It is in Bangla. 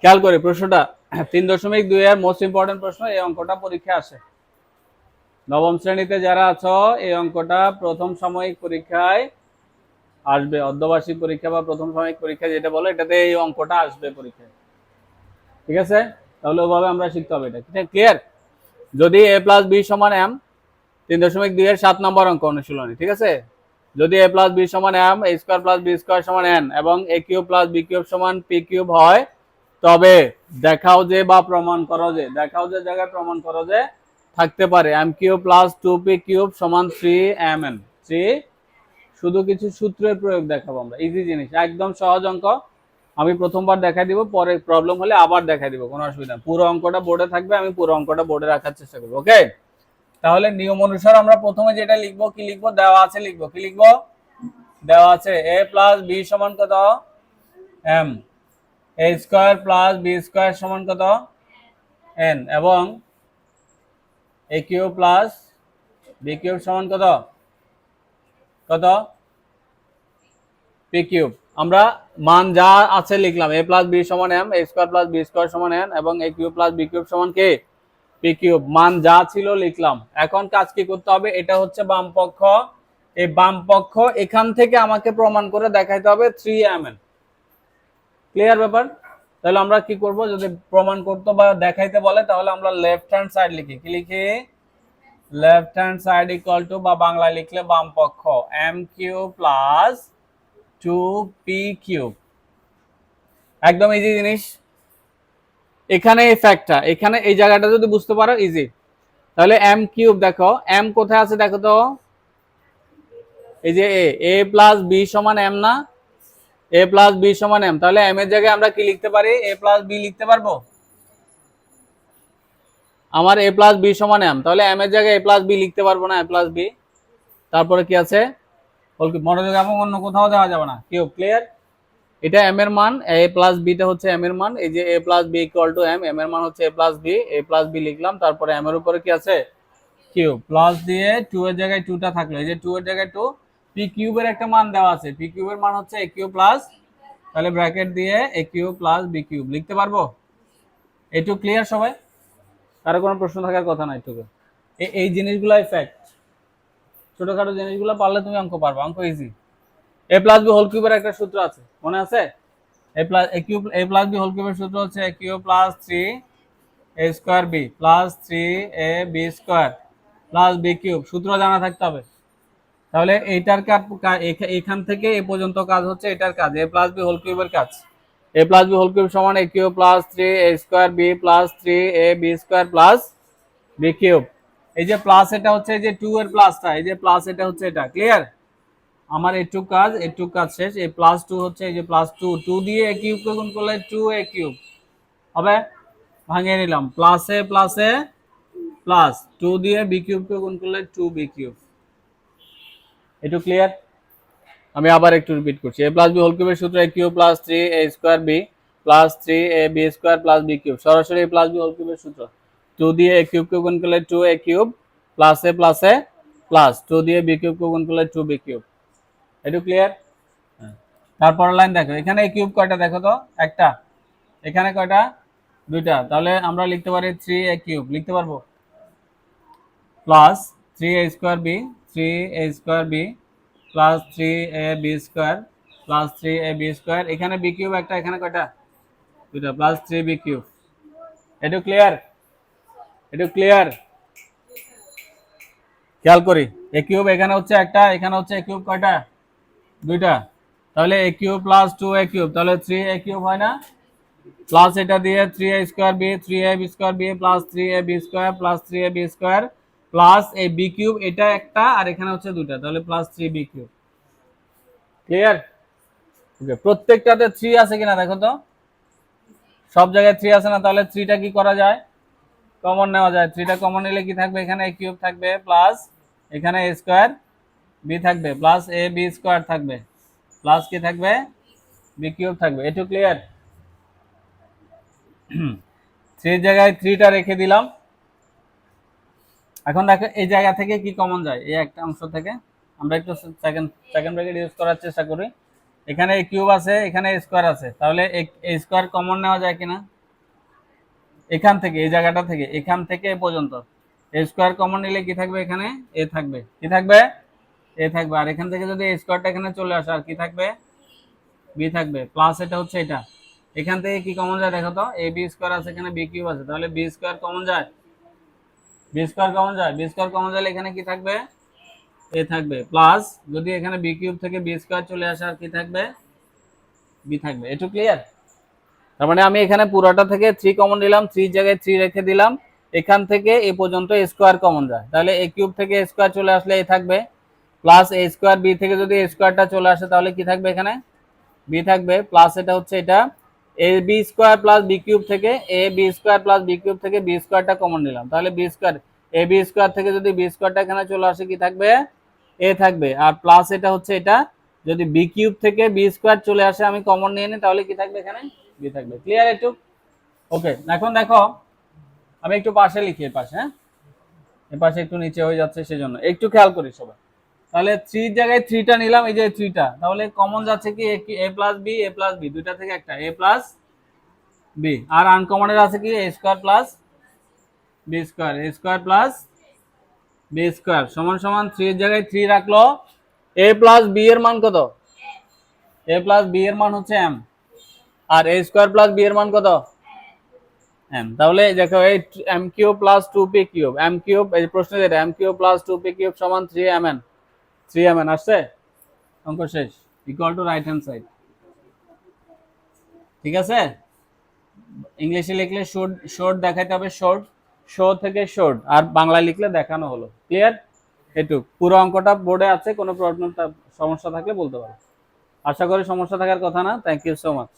খেয়াল করে, প্রশ্নটা তিন দশমিক দুই এর মোস্ট ইম্পর্টেন্ট প্রশ্ন, এই অঙ্কটা পরীক্ষা আসে। নবম শ্রেণীতে যারা আছো, এই অঙ্কটা প্রথম সাময়িক পরীক্ষায় আসবে, অর্ধবার্ষিক পরীক্ষা বা প্রথম সাময়িক পরীক্ষা যেটা বলো, এটাতে এই অঙ্কটা আসবে পরীক্ষায়। ঠিক আছে? তাহলে ওভাবে আমরা শিখতে হবে এটা। ঠিক ক্লিয়ার যদি এ প্লাস বি সমান এম তিন দশমিক দুই এর সাত নম্বর অঙ্ক অনুশীলনী, ঠিক আছে? যদি এ প্লাস বি সমান M A square plus B square সমান এন এবং A cube plus B cube সমান পি কিউব হয় তবে দেখাও যে বা প্রমাণ করো যে, দেখাও যে জায়গায় প্রমাণ করো যে থাকতে পারে। M cube plus two P cube সমান থ্রি এম এন থ্রি শুধু কিছু সূত্রের প্রয়োগ দেখাবো আমরা। ইজি জিনিস, একদম সহজ অঙ্ক। আমি প্রথমবার দেখাই দিব, পরে প্রবলেম হলে আবার দেখাই দিব, কোনো অসুবিধা। পুরো অঙ্কটা বোর্ডে থাকবে, আমি পুরো অঙ্কটা বোর্ডে রাখার চেষ্টা করব ওকে তাহলে নিয়ম অনুসার আমরা প্রথমে যেটা লিখব, কি লিখব? দেওয়া আছে লিখব। কি লিখব? দেওয়া আছে এ প্লাস বি সমান কত? M A square plus B square সমান কত? এন এবং A cube plus B cube সমান কত? কত? পি কিউব আমরা মান যা আছে লিখলাম এ প্লাস বি সমান M A square plus B square সমান এন এবং A cube plus B cube সমান কে পি কিউব মান যা ছিল লিখলাম। এখন কাজ কি করতে হবে? এটা হচ্ছে বাম পক্ষ। এই বাম পক্ষ এখান থেকে আমাকে প্রমাণ করে দেখাইতে হবে থ্রি এম এন ক্লিয়ার ব্যাপার। তাহলে আমরা কি করব? যদি প্রমাণ করতে বা দেখাইতে বলে, তাহলে আমরা লেফট হ্যান্ড সাইড লিখি। কি লিখি? Left hand side equal to বা বাংলা লিখলে বাম পক্ষ। M cube plus two P cube একদম ইজি জিনিস। এখানে এই ফ্যাক্টটা এখানে এই জায়গাটা যদি বুঝতে পারো ইজি তাহলে এম কিউব দেখো এম কোথায় আছে দেখো তো? এই যে এ প্লাস বি সমান এম না? এ প্লাস বি সমান এম তাহলে এম এর জায়গায় আমরা কি লিখতে পারি? এ প্লাস বি লিখতে পারব? আমার এ প্লাস বি সমান এম তাহলে এম এর জায়গায় এ প্লাস বি লিখতে পারব না এ প্লাস বি তারপরে কি আছে? মনোযোগ এবং অন্য কোথাও দেওয়া যাবে না। কেউ ক্লিয়ার এটা এম এর মান এ প্লাস বিটা হচ্ছে এম এর মান, এই যে A plus B equal to M M এর মান হচ্ছে A plus B A plus B লিখলাম, তারপরে এম এর উপরে কি আছে? কিউ প্লাস দিয়ে টু এর জায়গায় টুটা থাকল, এই যে টু এর জায়গায় টু পি কিউবের একটা মান দেওয়া আছে। পি কিউবের মান হচ্ছে এ কিউ প্লাস তাহলে ব্র্যাকেট দিয়ে A cube plus B cube লিখতে পারব? এটু ক্লিয়ার সবাই? কারও কোনো প্রশ্ন থাকার কথা নাই টুকু এই জিনিসগুলাই ফ্যাক্ট ছোটখাটো জিনিসগুলো পারলে তুমি অঙ্ক পারবে অঙ্ক easy A plus B whole কিউবের একটা সূত্র আছে মনে আছে? A plus A cube A plus B whole কিউবের সূত্র হচ্ছে A cube plus three A square B plus three A B square plus B cube সূত্র জানা থাকতে হবে। তাহলে এইটার কাজ এখান থেকে এ পর্যন্ত কাজ হচ্ছে এটার কাজ, এ প্লাস বি হোল কিউবের কাজ। A plus B whole cube সমান A cube plus three A square B plus three A B square plus B cube এই যে প্লাস এটা হচ্ছে এই যে টু এর প্লাসটা এই যে প্লাস এটা হচ্ছে এটা ক্লিয়ার আমার একটু কাজ একটু কাজ শেষ এই প্লাস টু হচ্ছে এই যে প্লাস টু টু দিয়ে এ কিউবকে গুণ করলে টু এ কিউব হবে? ভাঙিয়ে নিলাম। প্লাসে প্লাসে প্লাস টু দিয়ে বি কিউবকে গুণ করলে টু বি কিউব একটু ক্লিয়ার আমি আবার একটু রিপিট করছি। এ প্লাস বি হোল কিউবের সূত্র A cube plus three A square B plus three A B square plus B cube সরাসরি প্লাস বি হোল কিউবের সূত্র। টু দিয়ে এ কিউবকে গুণ করলে টু এ কিউব প্লাসে প্লাসে প্লাস টু দিয়ে বি কিউবকে গুণ করলে টু বি কিউব একটু ক্লিয়ার তারপর লাইন দেখো। এখানে এ কিউব কয়টা দেখো তো? একটা। এখানে কয়টা? দুইটা। তাহলে আমরা লিখতে পারি থ্রি এ কিউব লিখতে পারব? Plus three A square B three A square B plus three A B square plus three A B square এখানে বি কিউব একটা, এখানে কয়টা? দুইটা প্লাস থ্রি বি কিউব একটু ক্লিয়ার একটু ক্লিয়ার খেয়াল করি। এ কিউব এখানে হচ্ছে একটা, এখানে হচ্ছে এ কিউব কয়টা? দুইটা। তাহলে A cube plus two A cube তাহলে থ্রি এ কিউব হয় না? প্লাস এটা দিয়ে three A square B three A B square B plus three A B square plus three A B square plus A B cube এটা একটা, আর এখানে হচ্ছে দুইটা, তাহলে plus three B cube clear প্রত্যেকটাতে থ্রি আছে কিনা দেখো তো। সব জায়গায় থ্রি আছে না, তাহলে থ্রিটা কি করা যায়? কমন নেওয়া যায়। থ্রিটা কমন নিলে কি থাকবে? এখানে এ কিউব থাকবে প্লাস এখানে এ স্কোয়ার বি থাকবে প্লাস এ বি স্কোয়ার থাকবে প্লাস কি থাকবে? বি কিউব থাকবে। এটু ক্লিয়ার থ্রির জায়গায় থ্রিটা রেখে দিলাম। এখন দেখো, এই জায়গা থেকে কি কমন যায়? এই একটা অংশ থেকে। আমরা একটু সেকেন্ড সেকেন্ড ব্র্যাকেট ইউজ করার চেষ্টা করি। এখানে কিউব আছে, এখানে স্কোয়ার আছে। তাহলে এ স্কোয়ার কমন নেওয়া যায় কিনা? এখান থেকে, এই জায়গাটা থেকে, এখান থেকে এ পর্যন্ত। এ স্কোয়ার কমন নিলে কি থাকবে এখানে? এ থাকবে। কি থাকবে? এ থাকবে। আর এখান থেকে যদি স্কোয়ারটা এখানে চলে আসে, আর কি থাকবে? বি থাকবে। প্লাস এটা হচ্ছে এটা। এখান থেকে কি কমন যায় দেখো তো? এ বি স্কোয়ার আছে, এখানে বি কিউব আছে। তাহলে বি স্কোয়ার কমন যায়? বি স্কোয়ার কমন যায়। বি স্কোয়ার কমন যায় এখানে কি থাকবে? এ থাকবে। প্লাস যদি এখানে বি কিউব থেকে বি স্কোয়ার চলে আসে, আর কি থাকবে? বি থাকবে। একটু ক্লিয়ার তার মানে আমি এখানে পুরোটা থেকে থ্রি কমন নিলাম থ্রি জায়গায় থ্রি রেখে দিলাম। এখান থেকে এ পর্যন্ত স্কোয়ার কমন যায়। তাহলে এ কিউব থেকে স্কোয়ার চলে আসলে এ থাকবে। প্লাস এ স্কোয়ার বি থেকে যদি স্কোয়ারটা চলে আসে, তাহলে কি থাকবে এখানে? বি থাকবে। প্লাস এটা হচ্ছে এটা। A B square plus B cube থেকে A B square plus B cube থেকে বি স্কোয়ারটা কমন নিলাম। তাহলে B square A B square থেকে যদি বি স্কোয়ারটা এখানে চলে আসে, কি থাকবে? এ থাকবে। আর প্লাস এটা হচ্ছে এটা, যদি বি কিউব থেকে বি স্কোয়ার চলে আসে, আমি কমন নিয়ে নিই, তাহলে কি থাকবে এখানে? বি থাকবে। ক্লিয়ার একটু? ওকে এখন দেখো, আমি একটু পাশে লিখি এর পাশে হ্যাঁ? এর পাশে একটু নিচে হয়ে যাচ্ছে, সেজন্য। একটু খেয়াল করি সবাই। তাহলে থ্রির জায়গায় থ্রিটা নিলাম, এই যে থ্রিটা তাহলে কমন যাচ্ছে কি? A plus B A plus B দুইটা থেকে একটা। এ প্লাস বি আর আনকমনের আছে কি? A square plus B square A square plus B square সমান সমান থ্রির জায়গায় থ্রি রাখল। এ প্লাস বি এর মান কত? এ প্লাস বি এর মান হচ্ছে এম আর এ স্কোয়ার প্লাস বি এর মান কত? এম তাহলে দেখো, এই M cube plus two P cube M cube এই প্রশ্ন যেটা M cube plus two P cube সমান three M N three M N আসছে? অঙ্ক শেষ। Equal to right hand side ঠিক আছে? ইংলিশে লিখলে শর্ট শর্ট দেখাইতে হবে। শর্ট শো থেকে শর্ট আর বাংলা লিখলে দেখানো হলো। ক্লিয়ার এটুক পুরো অঙ্কটা বোর্ডে আছে। কোনো প্রবলেম সমস্যা থাকলে বলতে পারো। আশা করি সমস্যা থাকার কথা না। Thank you so much